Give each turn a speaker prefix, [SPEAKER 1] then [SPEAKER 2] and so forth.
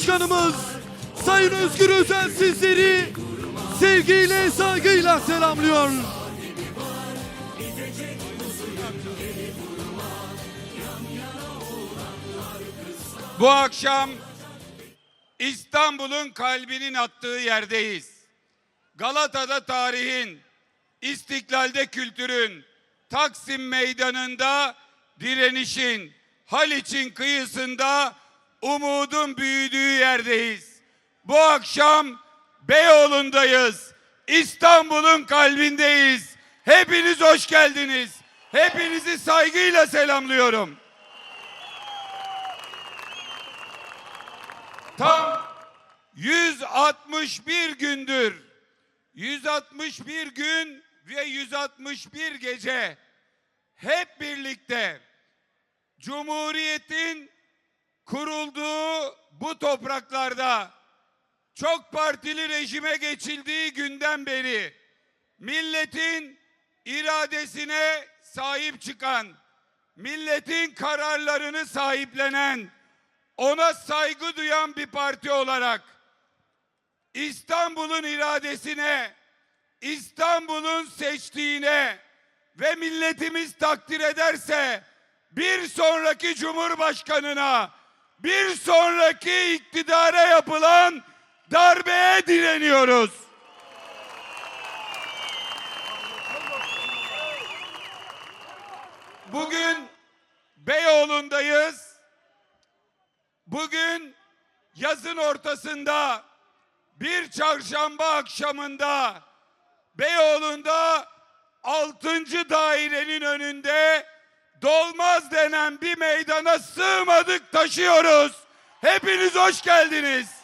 [SPEAKER 1] Başkanımız Sayın Özgür Özel sizleri sevgiyle, saygıyla selamlıyor.
[SPEAKER 2] Bu akşam İstanbul'un kalbinin attığı yerdeyiz. Galata'da tarihin, İstiklal'de kültürün, Taksim Meydanı'nda direnişin, Haliç'in kıyısında umudun büyüdüğü yerdeyiz. Bu akşam Beyoğlu'ndayız. İstanbul'un kalbindeyiz. Hepiniz hoş geldiniz. Hepinizi saygıyla selamlıyorum. Tam 161 gündür 161 gün ve 161 gece hep birlikte Cumhuriyet'in kurulduğu bu topraklarda çok partili rejime geçildiği günden beri milletin iradesine sahip çıkan, milletin kararlarını sahiplenen, ona saygı duyan bir parti olarak İstanbul'un iradesine, İstanbul'un seçtiğine ve milletimiz takdir ederse bir sonraki cumhurbaşkanına, bir sonraki iktidara yapılan darbeye direniyoruz. Bugün Beyoğlu'ndayız. Bugün yazın ortasında bir çarşamba akşamında Beyoğlu'nda 6. dairenin önünde dolmaz denen bir meydana sığmadık taşıyoruz. Hepiniz hoş geldiniz.